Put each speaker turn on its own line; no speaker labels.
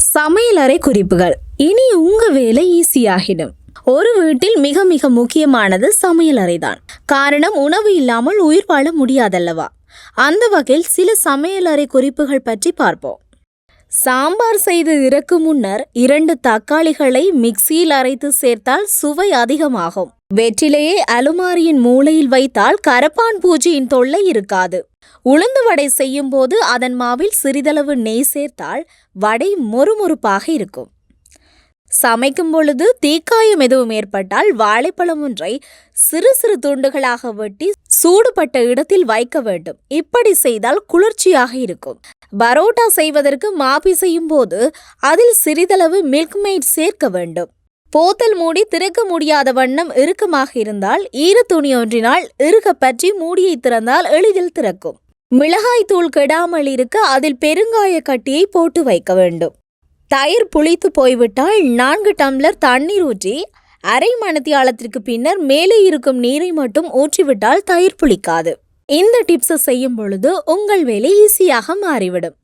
சமையலறை குறிப்புகள். இனி உங்க வேலை ஈஸியாகிடும். ஒரு வீட்டில் மிக மிக முக்கியமானது சமையலறை தான் காரணம் உணவு இல்லாமல் உயிர் வாழ முடியாதல்லவா? அந்த வகையில் சில சமையலறை குறிப்புகள் பற்றி பார்ப்போம். சாம்பார் செய்து இறக்கும் முன்னர் இரண்டு தக்காளிகளை மிக்சியில் அரைத்து சேர்த்தால் சுவை அதிகமாகும். வெற்றிலையை அலுமாரியின் மூலையில் வைத்தால் கரப்பான் பூஜியின் தொல்லை இருக்காது. உளுந்து வடை செய்யும் போது அதன் மாவில் சிறிதளவு நெய் சேர்த்தால் வடை மொறுமொறுப்பாக இருக்கும். சமைக்கும் பொழுது தீக்காயம் எதுவும் ஏற்பட்டால் வாழைப்பழம் ஒன்றை சிறு சிறு துண்டுகளாக வெட்டி சூடுபட்ட இடத்தில் வைக்க வேண்டும். இப்படி செய்தால் குளிர்ச்சியாக இருக்கும். பரோட்டா செய்வதற்கு மாபி செய்யும் போது அதில் சிறிதளவு மில்க் மெய்ட் சேர்க்க வேண்டும். போத்தல் மூடி திறக்க முடியாத வண்ணம் இறுக்கமாக இருந்தால் ஈர துணி ஒன்றினால் இறுக பற்றி மூடியை திறந்தால் எளிதில் திறக்கும். மிளகாய் தூள் கெடாமல் இருக்க அதில் பெருங்காய கட்டியை போட்டு வைக்க வேண்டும். தயிர் புளித்து போய்விட்டால் நான்கு டம்ளர் தண்ணீர் ஊற்றி அரை மணித்தியாலத்திற்கு பின்னர் மேலே இருக்கும் நீரை மட்டும் ஊற்றிவிட்டால் தயிர் புளிக்காது. இந்த டிப்ஸை செய்யும் பொழுது உங்கள் வேலை ஈஸியாக மாறிவிடும்.